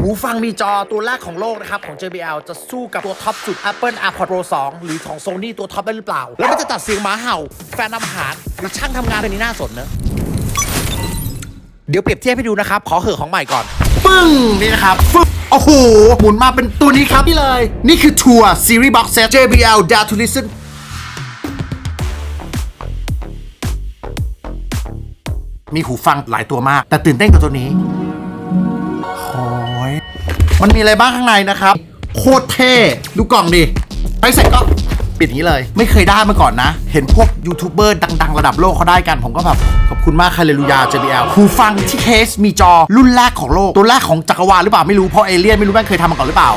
หูฟังมีจอตัวแรกของโลกนะครับ ของ JBL จะสู้กับตัวท็อปสุด Apple AirPods Pro 2 หรือของ Sony ตัวท็อปได้หรือเปล่า แล้วมันจะตัดเสียงหมาเห่า แฟนทำอาหาร หรือช่างทำงานเป็นนี้น่าสนเนอะเดี๋ยวเปรียบเทียบให้ดูนะครับ ขอเหอะของใหม่ก่อน ปึ้ง นี่นะครับฟึบโอ้โห หมุนมาเป็นตัวนี้ครับนี่เลย นี่คือทัวร์ Series Box Set JBL Dare to Listen มีหูฟังหลายตัวมาก แต่ตื่นเต้นกับตัวนี้ มันมีอะไรบ้างข้างในนะครับ โคตรเท่ ดูกล่องดิไปเสร็จก็ปิดอย่างนี้เลย ไม่เคยได้มาก่อนนะ เห็นพวกยูทูบเบอร์ดัง ๆ ระดับโลกเขาได้กัน ผมก็แบบขอบคุณมากคาเลลูยา JBL หูฟังที่เคสมีจอรุ่นแรกของโลก ตัวแรกของจักรวาลหรือเปล่าไม่รู้เพราะเอเลี่ยนไม่รู้แม่งเคยทำมาก่อนหรือเปล่า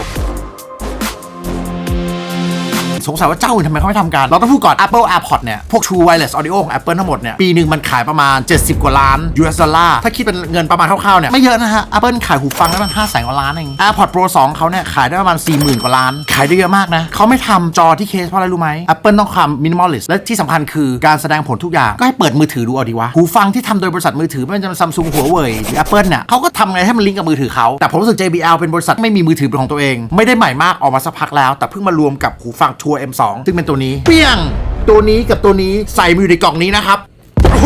สงสัยว่าเจ้าอื่นทำไมเขาไม่ทำกันเราต้องพูดก่อน Apple AirPods เนี่ย พวก True Wireless Audio ของ Apple ทั้งหมดเนี่ย ปีหนึ่งมันขายประมาณ 70 กว่าล้าน US ดอลลาร์ ถ้าคิดเป็นเงินประมาณคร่าวๆเนี่ย ไม่เยอะนะฮะ Apple ขายหูฟังได้ประมาณ5แสนกว่าล้านเอง AirPods Pro 2เขาเนี่ยขายได้ประมาณ 40,000 กว่าล้าน ขายได้เยอะมากนะเขาไม่ทำจอที่เคสเพราะอะไรรู้ไหม Apple ต้องความ minimalist และที่สำคัญคือการแสดงผลทุกอย่างก็ให้เปิดมือถือดูเอาดีวะหูฟังที่ทำโดยบริษัทมือถือไม่ว่าจะเป็น Samsung Huawei หรือ Apple เนี่ยเขาก็ทำไงให้มันลิงก์กับมือถือเขาแต่ผมรู้สึก JBL เป็นบริษัทไม่มีมือถือเป็นของตัวเอง ไม่ได้ใหม่มากออกมาสักพักแล้ว แต่เพิ่งมารวมกับหูฟัง True M2 ซึ่งเป็นตัวนี้ เปี้ยง ตัวนี้กับตัวนี้ใส่มาอยู่ในกล่องนี้นะครับ โอ้โห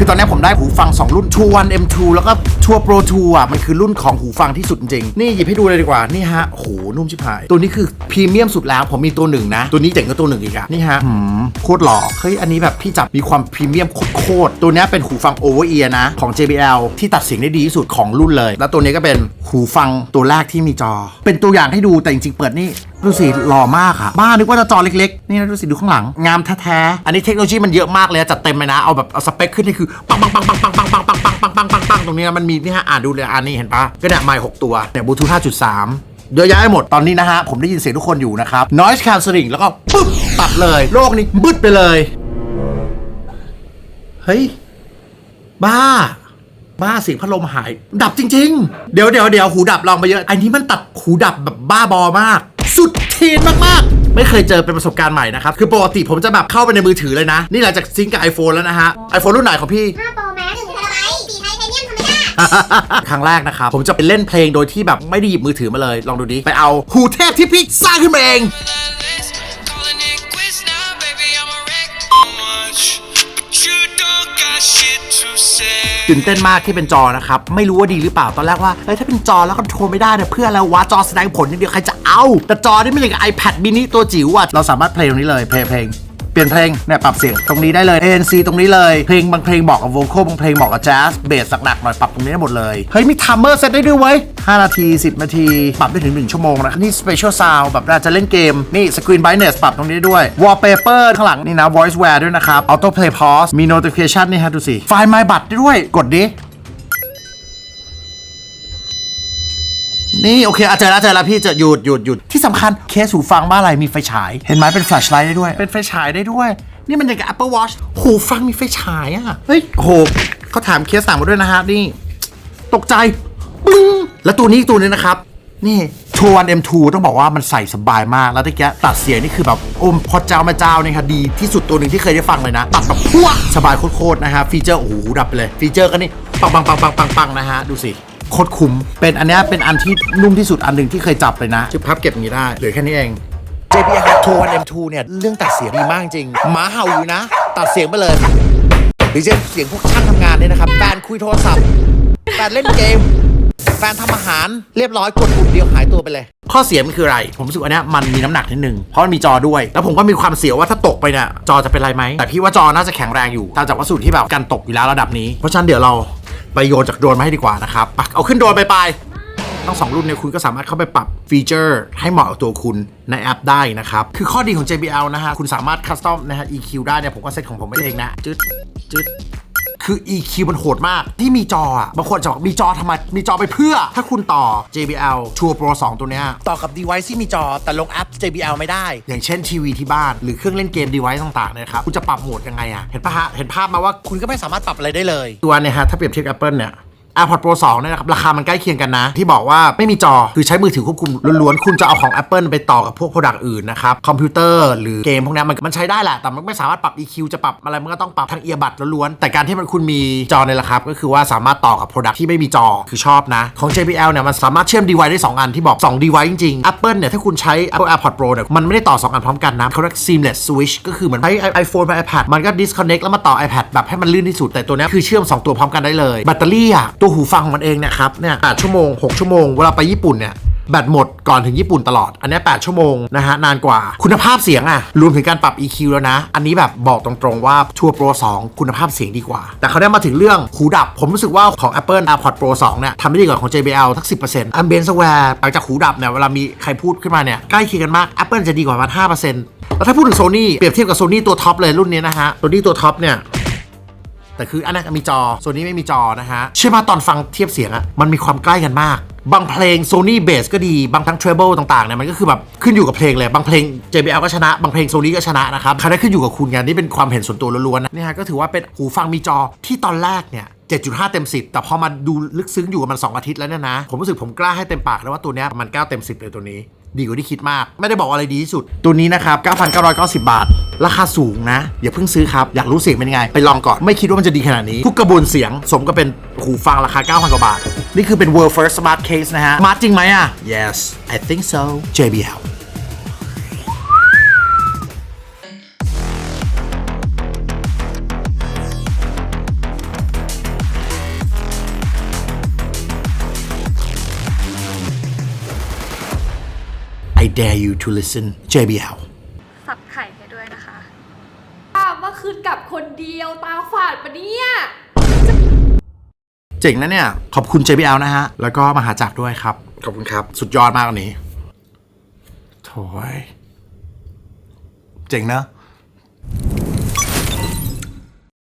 คือตอนนี้ผมได้หูฟัง 2 รุ่น True One M2 แล้วก็ True Pro 2อะ มันคือรุ่นของหูฟังที่สุดจริง นี่หยิบให้ดูเลยดีกว่า นี่ฮะโหนุ่มชิบหาย ตัวนี้คือพรีเมียมสุดแล้ว ผมมีตัวหนึ่งนะ ตัวนี้เจ๋งกว่าตัวหนึ่งอีกอะนี่ฮะหืมโคตรหล่อ เฮ้ย อันนี้แบบพี่จับมีความพรีเมียมโคตร ตัวนี้เป็นหูฟัง Over Ear นะ ของ JBL ที่ตัดเสียงได้ดีที่สุดของรุ่นเลย แล้วตัวนี้ก็เป็นหูฟังตัวแรกที่มีจอ เป็นตัวอย่างให้ดู แต่จริงๆ เปิดนี่ดูสิหล่อมากอะบ้านึกว่าจะจอเล็กๆ นี่นะดูสิดูข้างหลัง งามแท้ๆ อันนี้เทคโนโลยีมันเยอะมากเลยจัดเต็มเลยนะ เอาแบบเอาสเปคขึ้นนี่คือปังปังปังปังปังปังปังปังปังปังปังปังปังตรงนี้นะมันมีนี่ฮะอ่านดูเลยอันนี้เห็นปะก็เนี่ยไมค์หกตัวเนี่ยบลูทูธ5.3เยอะแยะไปหมดตอนนี้นะฮะ ผมได้ยินเสียงทุกคนอยู่นะครับ noise cancelling แล้วก็ปุ๊บตัดเลย โลกนี้บึดไปเลย เฮ้ย บ้า บ้าเสียงพัดลมหาย ดับจริง ๆ เดี๋ยวเดี๋ยวเดี๋ยวหูดับลองไปเยอะ อันนี้มันตัดหูดับแบบบ้าบอมาก สุดเทนมาก ๆ ไม่เคยเจอเป็นประสบการณ์ใหม่นะครับ คือปกติผมจะแบบเข้าไปในมือถือเลยนะ นี่หลังจากซิงก์กับ iPhone แล้วนะฮะ iPhone รุ่นไหนของพี่ 5 Pro Max 1 t b สีไทเทเนียมธรรมชาติครั้งแรกนะครับ ผมจะไปเล่นเพลงโดยที่แบบไม่ได้หยิบมือถือมาเลย ลองดูดิ ไปเอาหูเทพที่พี่สร้างขึ้นมาเอง ตื่นเต้นมากที่เป็นจอนะครับ ไม่รู้ว่าดีหรือเปล่าตอนแรกว่าเฮ้ยถ้าเป็นจอแล้วคอนโทรลไม่ได้เนี่ยเพื่ออะไรวะจอแสดงผลอย่างเดียวใครจะเอา แต่จอนี่ไม่เหมือนกับ iPad mini ตัวจิ๋วอะเราสามารถเพลงนี้เลยเพลงเพลง ลี่ยนเพลงเนี่ยปรับเสียงตรงนี้ได้เลย ANC ตรงนี้เลย เพลงบางเพลงเหมาะกับโวคอลบางเพลงเหมาะกับแจ๊สเบสหนักๆหน่อยปรับตรงนี้ได้หมดเลย เฮ้ย มีทัมเมอร์เซตได้ด้วยเว้ย5นาที 10 นาที ปรับได้ถึง 1 ชั่วโมงนะ นี่ Special Sound แบบเราจะเล่นเกม นี่ Screen Brightness ปรับตรงนี้ได้ด้วย Wallpaper ข้างหลังนี่นะ Voiceware ด้วยนะครับ Auto Play Pause มี Notification นี่ฮะดูสิไฟล์ My บัตรได้ด้วยกดดิ นี่โอเคอาเจอแล้วเจอแล้วพี่จะหยุดหยุดหยุดที่สำคัญเคสหูฟังบ้านอะไรมีไฟฉาย เห็นไหมเป็นแฟลชไลท์ได้ด้วย เป็นไฟฉายได้ด้วย นี่มันอย่างกับ Apple Watch หูฟังมีไฟฉายอะ เฮ้ยโหเขาถามเคสสั่งมาด้วยนะฮะนี่ ตกใจปึ้งแล้วตัวนี้ตัวนี้นะครับ นี่ทัวร์ M2 ต้องบอกว่ามันใส่สบายมาก แล้วตะเกียตัดเสียงนี่คือแบบโอมพอเจ้าแม่เจ้านี่ครับดีที่สุดตัวหนึ่งที่เคยได้ฟังเลยนะ ตัดแบบพัวสบายโคตรๆนะฮะฟีเจอร์โอ้โหดับไปเลยฟีเจอร์ก็นี่ปังปังปังปังปังปังนะฮะดูสิ โคตรคุ้มเป็นอันเนี้ยเป็นอันที่นุ่มที่สุดอันหนึ่งที่เคยจับเลยนะจะพับเก็บอย่างนี้ได้เหลือแค่นี้เอง JBL Tour 1 M2 เนี่ย เรื่องตัดเสียงดีมากจริงหมาเห่าอยู่นะ ตัดเสียงไปเลยหรือจะเสียงพวกช่างทำงานเนี่ยนะครับแฟนคุยโทรศัพท์แฟนเล่นเกม แฟนทำอาหารเรียบร้อยกดปุ่มเดียวหายตัวไปเลย ข้อเสียมันคืออะไร ผมรู้สึกว่าเนี้ยมันมีน้ำหนักนิดนึง เพราะมันมีจอด้วย แล้วผมก็มีความเสียวว่าถ้าตกไปเนี่ยจอจะเป็นไรไหมแต่พี่ว่าจอน่าจะแข็งแรงอยู่ตามจากวัสดุที่แบบกันตกอยู่แล้วระดับนี้เพราะฉะนั้นเดี๋ยวเรา ไปโยนจากโดรนมาให้ดีกว่านะครับปักเอาขึ้นโดรนไปไปทั้งสองรุ่นเนี่ยคุณก็สามารถเข้าไปปรับฟีเจอร์ให้เหมาะกับตัวคุณในแอปได้นะครับ คือข้อดีของ JBL นะฮะ คุณสามารถคัสตอมนะฮะ EQ ได้เนี่ยผมก็เซตของผมเองนะ จึดจึด คือ EQ มันโหดมากที่มีจออะบางคนจะบอกมีจอทำไมมีจอไปเพื่อ ถ้าคุณต่อ JBL Tour Pro 2 ตัวเนี้ยต่อกับ device ที่มีจอแต่ลงแอป JBL ไม่ได้ อย่างเช่นทีวีที่บ้านหรือเครื่องเล่นเกม device ต่างๆนะครับคุณจะปรับโหมดยังไงอะเห็นปะฮะเห็นภาพมาว่าคุณก็ไม่สามารถปรับอะไรได้เลย ตัวเนี่ยฮะถ้าเปรียบเทียบ Apple เนี่ย AirPods Pro 2เนี่ยนะครับราคามันใกล้เคียงกันนะ ที่บอกว่าไม่มีจอคือใช้มือถือควบคุมล้วนๆ คุณจะเอาของ Apple ไปต่อกับพวก Product อื่นนะครับคอมพิวเตอร์หรือเกมพวกนี้มันมันใช้ได้แหละแต่มันไม่สามารถปรับ EQ จะปรับอะไรมันก็ต้องปรับทางเอียบัดล้วนๆแต่การที่มันคุณมีจอในราคาก็คือว่าสามารถต่อกับ Product ที่ไม่มีจอคือชอบนะของ JBL เนี่ยมันสามารถเชื่อม device ได้2อันที่บอก2 device จริงๆ Apple เนี่ยถ้าคุณใช้ Apple AirPods Pro เนี่ยมันไม่ได้ต่อ 2 อันพร้อมกันนะเขาเรียก seamless switch ก็คือเหมือนใช้ iPhone ไป iPad มันก็ disconnect แล้วมาต่อ iPad แบบให้มันลื่นที่สุดแต่ตัวนี้คือเชื่อม 2 ตัวพร้อมกันได้เลยแบตเตอรี่อะตัวหูฟังของมันเองเนี่ยครับเนี่ย8ชั่วโมง 6 ชั่วโมง เวลาไปญี่ปุ่นเนี่ยแบตหมดก่อนถึงญี่ปุ่นตลอด อันนี้ 8 ชั่วโมงนะฮะ นานกว่า คุณภาพเสียงอะรวมถึงการปรับ EQ แล้วนะ อันนี้แบบบอกตรงๆว่าชัวร์ Pro 2คุณภาพเสียงดีกว่า แต่เขาได้มาถึงเรื่องหูดับ ผมรู้สึกว่าของ Apple AirPods Pro 2 เนี่ยทำได้ดีกว่าของ JBL ทัก10% Ambience Aware หลังจากหูดับเนี่ย เวลามีใครพูดขึ้นมาเนี่ยใกล้เคียงกันมาก Apple จะดีกว่าประมาณ5%แล้วถ้าพูดถึง Sony เปรียบเทียบกับ Sony ตัวท็อปเลยรุ่นนี้นะฮะ Sony ตัวท็อปเนี่ย แต่คืออันนั้นมีจอโซนี่ไม่มีจอนะฮะเชื่อว่าตอนฟังเทียบเสียงอะมันมีความใกล้กันมาก บางเพลง Sony Bass ก็ดีบางทั้ง Treble ต่างๆเนี่ยมันก็คือแบบขึ้นอยู่กับเพลงเลย บางเพลง JBL ก็ชนะ บางเพลง Sony ก็ชนะนะครับคันนี้ขึ้นอยู่กับคุณไงนี่เป็นความเห็นส่วนตัวล้วนๆนะนี่ฮะก็ถือว่าเป็นหูฟังมีจอที่ตอนแรกเนี่ย7.5 เต็ม 10 แต่พอมาดูลึกซึ้งอยู่กับมัน 2 อาทิตย์แล้วเนี่ยนะ ผมรู้สึกผมกล้าให้เต็มปากแล้วว่าตัวเนี้ยมัน 9 เต็ม 10 เลยตัวนี้ ดีกว่าที่คิดมาก ไม่ได้บอกอะไรดีที่สุด ตัวนี้นะครับ 9,990 บาท ราคาสูงนะ อย่าเพิ่งซื้อครับ อยากรู้เสียงเป็นยังไง ไปลองก่อน ไม่คิดว่ามันจะดีขนาดนี้ ทุกกระบวนเสียง สมกับเป็นหูฟังราคา 9,000 กว่าบาท นี่คือเป็น world first smart case นะฮะ smart จริงไหมอะ yes I think so JBL dare you to listen JBL สับไข่ให้ด้วยนะคะอ้าวเมื่อคืนกลับคนเดียวตาฝาดปะเนี่ย เจ๋งนะเนี่ย ขอบคุณ JBL นะฮะ แล้วก็มหาจักรด้วยครับ ขอบคุณครับ สุดยอดมากอันนี้โถยเจ๋งนะ